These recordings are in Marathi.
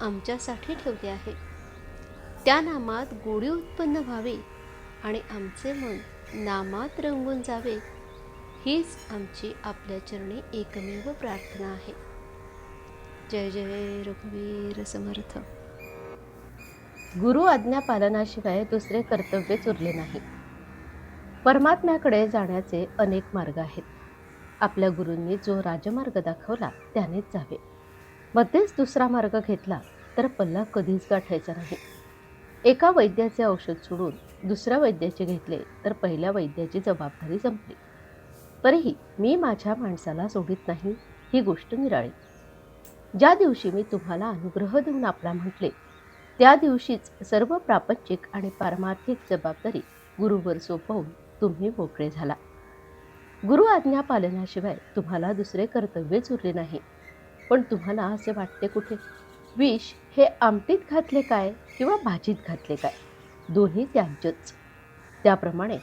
आमच्यासाठी ठेवले आहे. त्या नामात गोडी उत्पन्न व्हावी आणि आमचे मन नामात रंगून जावे हीच आमची आपल्या चरणी एकमेव प्रार्थना आहे. जय जय रघुवीर समर्थ. गुरु आज्ञा पालनाशिवाय दुसरे कर्तव्यच उरले नाही. परमात्म्याकडे जाण्याचे अनेक मार्ग आहेत. आपल्या गुरूंनी जो राजमार्ग दाखवला त्यानेच जावे. मध्येच दुसरा मार्ग घेतला तर पल्ला कधीच गाठायचा नाही. एका वैद्याचे औषध सोडून दुसऱ्या वैद्याचे घेतले तर पहिल्या वैद्याची जबाबदारी संपली. तरीही मी माझ्या माणसाला सोडित नाही ही गोष्ट निराळी. ज्या दिवशी मी तुम्हाला अनुग्रह देऊन आपला म्हटले त्या दिवशीच सर्व प्रापंचिक आणि पारमार्थिक जबाबदारी गुरुवर सोपवून तुम्ही मोकळे झाला. गुरु आज्ञा पालनाशिवाय तुम्हाला दुसरे कर्तव्यच उरले नाही. पण तुम्हाला असे वाटते कुठे? विष हे आमटीत घातले काय किंवा भाजीत घातले काय? दोन्ही त्याज्यच त्याप्रमाणे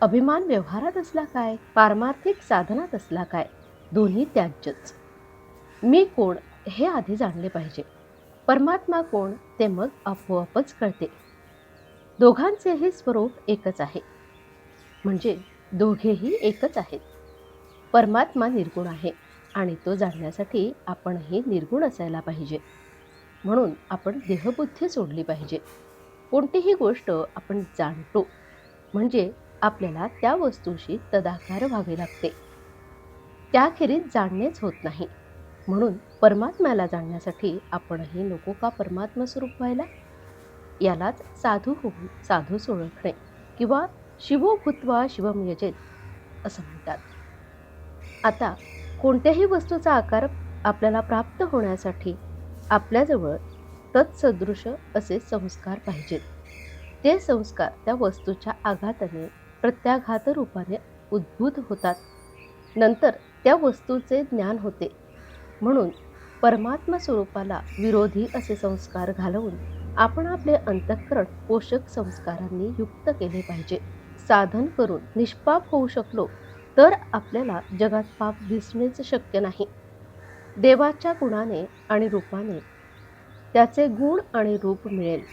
अभिमान व्यवहारात असला काय पारमार्थिक साधनात असला काय दोन्ही त्याज्यच मी कोण हे आधी जाणले पाहिजे. परमात्मा कोण ते मग आपोआपच कळते. दोघांचेही स्वरूप एकच आहे. म्हणजे दोघेही एकच आहेत. परमात्मा निर्गुण आहे. आणि तो जाणण्यासाठी आपणही निर्गुण असायला पाहिजे. म्हणून आपण देहबुद्धी सोडली पाहिजे. कोणतीही गोष्ट आपण जाणतो म्हणजे आपल्याला त्या वस्तूशी तदाकार व्हावे लागते. त्याखेरीज जाणणेच होत नाही. म्हणून परमात्म्याला जाणण्यासाठी आपणही नको का परमात्मा स्वरूप व्हायला? यालाच साधू होऊन साधू ओळखणे किंवा शिवो भूत्वा शिवम यजेत असं म्हणतात. आता कोणत्याही वस्तूचा आकार आपल्याला प्राप्त होण्यासाठी आपल्याजवळ तत्सदृश असे संस्कार पाहिजेत. ते संस्कार त्या वस्तूच्या आघाताने प्रत्याघात रूपाने उद्भूत होतात. नंतर त्या वस्तूचे ज्ञान होते. म्हणून परमात्मा स्वरूपाला विरोधी असे संस्कार घालवून आपण आपले अंतःकरण पोषक संस्कारांनी युक्त केले पाहिजे. साधन करून निष्पाप होऊ शकलो तर आपल्याला जगात पाप दिसणेच शक्य नाही. देवाच्या गुणाने आणि रूपाने त्याचे गुण आणि रूप मिळेल.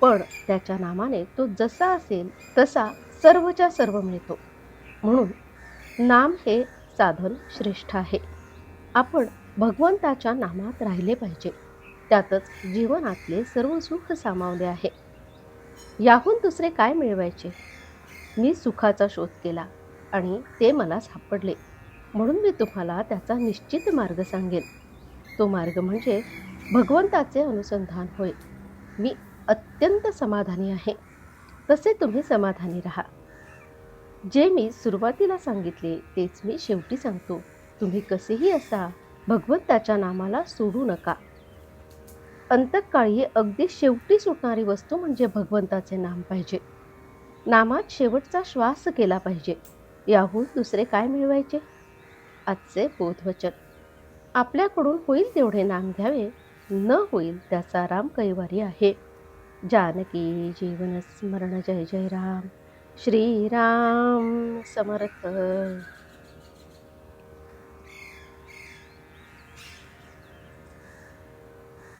पण त्याच्या नामाने तो जसा असेल तसा सर्वच्या सर्व मिळतो. म्हणून नाम हे साधन श्रेष्ठ आहे. आपण भगवंताच्या नामात राहिले पाहिजे. त्यातच जीवनातले सर्व सुख सामावले आहे. याहून दुसरे काय मिळवायचे? मी सुखाचा शोध केला. आणि ते मला सापडले. म्हणून मी तुम्हाला त्याचा निश्चित मार्ग सांगेन. तो मार्ग म्हणजे भगवंताचे अनुसंधान होय. मी अत्यंत समाधानी आहे. तसे तुम्ही समाधानी राहा. जे मी सुरुवातीला सांगितले तेच मी शेवटी सांगतो. तुम्ही कसेही असा भगवंताच्या नामाला सोडू नका. अंतकाळी अगदी शेवटी सुटणारी वस्तू म्हणजे भगवंताचे नाम पाहिजे. नामात शेवटचा श्वास केला पाहिजे. याहून दुसरे काय मिळवायचे? आजचे बोधवचन. आपल्याकडून होईल तेवढे नाम घ्यावे. न होईल त्याचा राम कैवारी आहे. जानकी जीवन स्मरण जय जय राम. श्रीराम समर्थ.